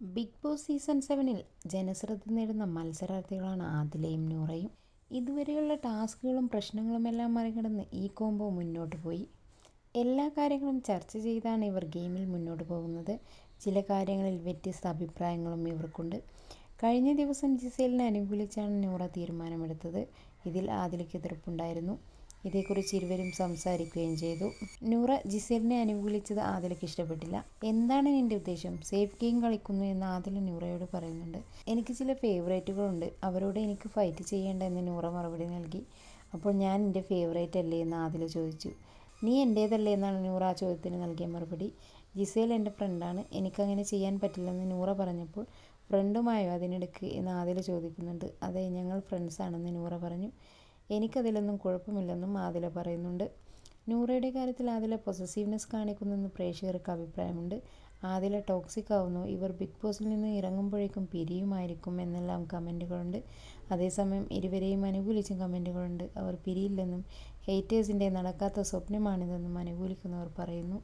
Big boss season സെവനിൽ ജനശ്രദ്ധ നേടുന്ന മത്സരാർത്ഥികളാണ് ആദിലയും നൂറയും. ഇതുവരെയുള്ള ടാസ്കുകളും പ്രശ്നങ്ങളുമെല്ലാം മറികടന്ന് ഈ കോംബോ മുന്നോട്ട് പോയി. എല്ലാ കാര്യങ്ങളും ചർച്ച ചെയ്താണ് ഇവർ ഗെയിമിൽ മുന്നോട്ട് പോകുന്നത്. ചില കാര്യങ്ങളിൽ വ്യത്യസ്ത അഭിപ്രായങ്ങളും ഇവർക്കുണ്ട്. കഴിഞ്ഞ ദിവസം ജിസേലിനെ അനുകൂലിച്ചാണ് നൂറ തീരുമാനമെടുത്തത്. ഇതിൽ ആദിലയ്ക്ക് എതിർപ്പുണ്ടായിരുന്നു. ഇതേക്കുറിച്ച് ഇരുവരും സംസാരിക്കുകയും ചെയ്തു. നൂറ ജിസേലിനെ അനുകൂലിച്ചത് ആദിലയ്ക്ക് ഇഷ്ടപ്പെട്ടില്ല. എന്താണ് നിന്റെ ഉദ്ദേശം? സേഫ് ഗെയിം കളിക്കുന്നു എന്ന് ആദില നൂറയോട് പറയുന്നുണ്ട്. എനിക്ക് ചില ഫേവറേറ്റുകളുണ്ട്. അവരോട് എനിക്ക് ഫൈറ്റ് ചെയ്യേണ്ട എന്ന് നൂറ മറുപടി നൽകി. അപ്പോൾ ഞാൻ എന്റെ ഫേവറേറ്റ് അല്ലേ എന്ന് ആദില ചോദിച്ചു. നീ എന്റേതല്ലേ എന്നാണ് നൂറ ആ ചോദ്യത്തിന് നൽകിയ മറുപടി. ജിസേൽ എന്റെ ഫ്രണ്ടാണ്. എനിക്കങ്ങനെ ചെയ്യാൻ പറ്റില്ലെന്ന് നൂറ പറഞ്ഞപ്പോൾ ഫ്രണ്ടുമായോ അതിനിടയ്ക്ക് എന്ന് ആദില ചോദിക്കുന്നുണ്ട്. അതെ ഞങ്ങൾ ഫ്രണ്ട്സാണെന്ന് നൂറ പറഞ്ഞു. എനിക്കതിലൊന്നും കുഴപ്പമില്ലെന്നും ആദില പറയുന്നുണ്ട്. നൂറയുടെ കാര്യത്തിൽ ആദില പൊസസീവ്നെസ് കാണിക്കുന്നെന്ന് പ്രേക്ഷകർക്ക് അഭിപ്രായമുണ്ട്. ആദില ടോക്സിക് ആവുന്നു. ഇവർ ബിഗ് ബോസിൽ നിന്ന് ഇറങ്ങുമ്പോഴേക്കും പിരിയുമായിരിക്കും എന്നെല്ലാം കമന്റുകളുണ്ട്. അതേസമയം ഇരുവരെയും അനുകൂലിച്ചും കമന്റുകളുണ്ട്. അവർ പിരിയില്ലെന്നും ഹേറ്റേഴ്സിന്റെ നടക്കാത്ത സ്വപ്നമാണിതെന്നും അനുകൂലിക്കുന്നവർ പറയുന്നു.